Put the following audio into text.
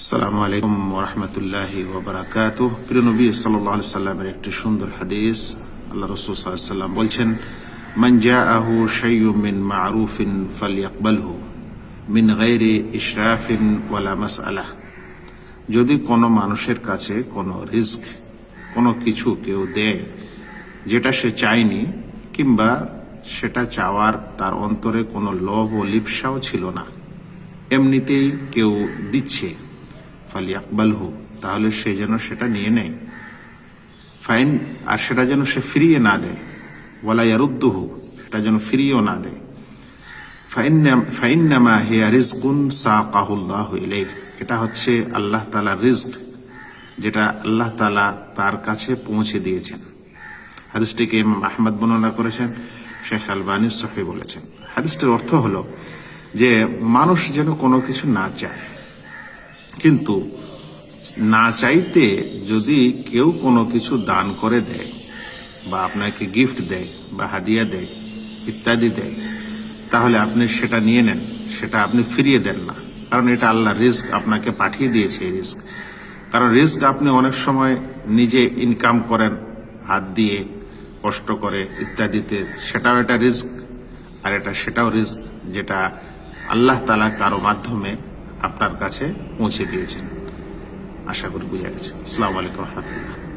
আসসালামু আলাইকুম ওরহমতুল্লাহি ওবরাকাত প্রিয় নবী সাল্লাহ সাল্লামের একটি সুন্দর হাদিস আল্লাহ রসুল সাল্লাম বলছেন, মান জাআহু শাইয়ুম মিন মারুফিন ফালিয়াকবালহু মিন গায়রি ইশরাফিন ওয়ালা মাসআলাহ। যদি কোনো মানুষের কাছে কোনো রিস্ক, কোনো কিছু কেউ দেয় যেটা সে চায়নি কিংবা সেটা চাওয়ার তার অন্তরে কোনো লোভ ও লিপসাও ছিল না, এমনিতেই কেউ দিচ্ছে। ফালি আকবালহু তাহলে সে যেন সেটা নিয়ে নেয়। ফাইন, আর সেটা যেন সে ফিরিয়ে না দেয়। ওয়ালা ইয়ারুদ্দুহু, সেটা যেন ফিরিয়েও না দেয়। ফাইন্নামা হিয়া রিজকুন সাকাহুল্লাহ ইলাইহ, এটা হচ্ছে আল্লাহ তাআলার রিজক, যেটা আল্লাহ তাআলা তার কাছে পৌঁছে দিয়েছেন। হাদিসটিকে ইমাম আহমদ বর্ণনা করেছেন, শেখ আলবানী সফি বলেছেন। হাদিসটির অর্থ হলো যে, মানুষ যেন কোনো কিছু না চায় কিন্তু না চাইতে যদি কেউ কোনো কিছু দান করে দেয়, বা আপনাকে গিফট দেয়, বা হাদিয়া দেয়, ইত্যাদি দেয়, তাহলে আপনি সেটা নিয়ে নেন, সেটা আপনি ফিরিয়ে দেন না। কারণ এটা আল্লাহ রিস্ক, আপনাকে পাঠিয়ে দিয়েছে এই রিস্ক। কারণ রিস্ক আপনি অনেক সময় নিজে ইনকাম করেন, হাত দিয়ে, কষ্ট করে, ইত্যাদিতে। সেটাও একটা রিস্ক, আর এটা সেটাও রিস্ক যেটা আল্লাহ তালা কারও মাধ্যমে আপনার কাছে পৌঁছে দিয়েছেন। আশা করি বুঝা গেছে। আসসালামু আলাইকুম রহমতুল্লাহ।